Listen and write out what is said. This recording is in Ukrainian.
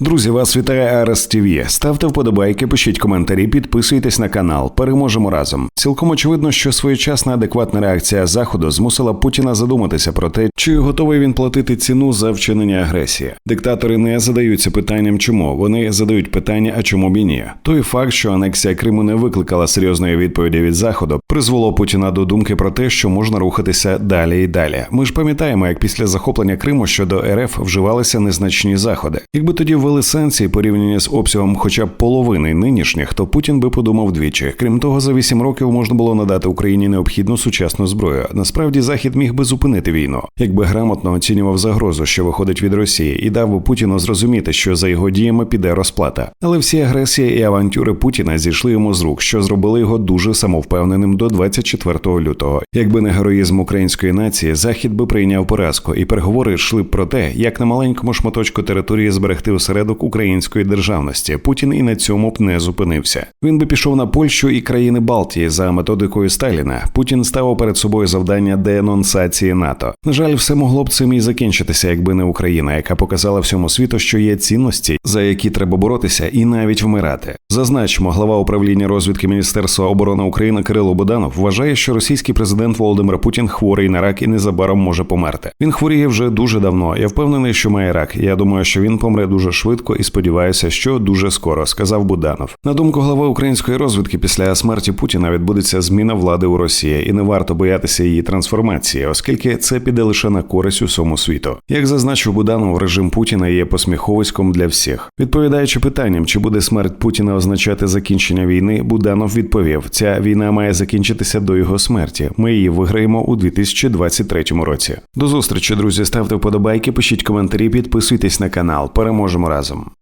Друзі, вас вітає Арес ТВ. Ставте вподобайки, пишіть коментарі, підписуйтесь на канал. Переможемо разом. Цілком очевидно, що своєчасна адекватна реакція заходу змусила Путіна задуматися про те, чи готовий він платити ціну за вчинення агресії. Диктатори не задаються питанням, чому вони задають питання, а чому б і ні. Той факт, що анексія Криму не викликала серйозної відповіді від заходу, призвело Путіна до думки про те, що можна рухатися далі і далі. Ми ж пам'ятаємо, як після захоплення Криму щодо РФ вживалися незначні заходи. Якби тоді ввели санкції порівняні з обсягом хоча б половини нинішніх, то Путін би подумав двічі. Крім того, за вісім років можна було надати Україні необхідну сучасну зброю. Насправді захід міг би зупинити війну, якби грамотно оцінював загрозу, що виходить від Росії, і дав би Путіну зрозуміти, що за його діями піде розплата. Але всі агресії і авантюри Путіна зійшли йому з рук, що зробили його дуже самовпевненим до 24 лютого. Якби не героїзм української нації, захід би прийняв поразку, і переговори йшли б про те, як на маленькому шматочку території зберегти осередок української державності. Путін і на цьому б не зупинився. Він би пішов на Польщу і країни Балтії за методикою Сталіна. Путін ставив перед собою завдання денонсації НАТО. На жаль, все могло б цим і закінчитися, якби не Україна, яка показала всьому світу, що є цінності, за які треба боротися, і навіть вмирати. Зазначимо, глава управління розвідки Міністерства оборони України Кирило Буданов вважає, що російський президент Володимир Путін хворий на рак і незабаром може померти. Він хворіє вже дуже давно. Я впевнений, що має рак. Я думаю, що він помре дуже швидко і сподіваюся, що дуже скоро, сказав Буданов. На думку глави української розвідки, після смерті Путіна відбудеться зміна влади у Росії, і не варто боятися її трансформації, оскільки це піде лише на користь усьому світу. Як зазначив Буданов, режим Путіна є посміховиськом для всіх. Відповідаючи питанням, чи буде смерть Путіна означати закінчення війни, Буданов відповів: ця війна має закінчитися до його смерті. Ми її виграємо у 2023 році. До зустрічі, друзі. Ставте вподобайки, пишіть коментарі, підписуйтесь на канал. Переможемо разом.